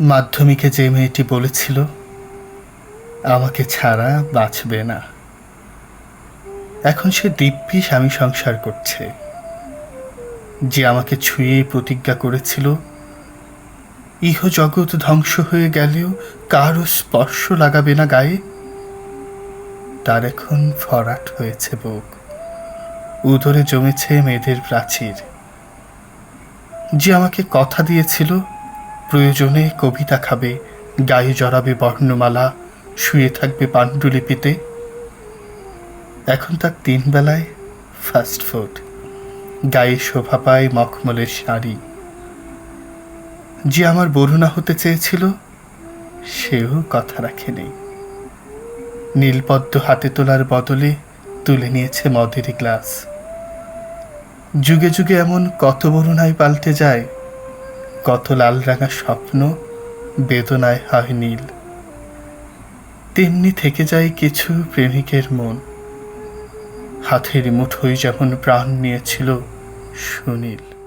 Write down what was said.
মাধ্যমিকে যে মেয়েটি বলেছিল, আমাকে ছাড়া বাঁচবে না। এখন সে দিব্যি স্বামী সংসার করছে। যে আমাকে ছুঁয়ে প্রতিজ্ঞা করেছিল ইহ জগৎ ধ্বংস হয়ে গেলেও কারও স্পর্শ লাগাবে না গায়ে। তার এখন ফরাট হয়েছে বুক। উদরে জমেছে মেয়েদের প্রাচীর। যে আমাকে কথা দিয়েছিল প্রয়োজনে কবিতা খাবে, গায়ে জড়াবে বর্ণমালা, শুয়ে থাকবে পাণ্ডুলিপিতে। এখন তার তিন বেলায় ফাস্ট ফুড গায়ে শোভা পায় মখমলের শাড়ি। যে আমার বরুণা হতে চেয়েছিল, সেও কথা রাখেনি। নীলপদ্ম হাতে তোলার বদলে তুলে নিয়েছে মদের গ্লাস। যুগে যুগে এমন কত বরুণায় পাল্টে যায় কত লাল রাঙা স্বপ্ন, বেদনায় হয় নীল। তেমনি থেকে যায় কিছু প্রেমিকের মন। হাতের মুঠোয় যেমন প্রাণ নিয়েছিল সুনীল।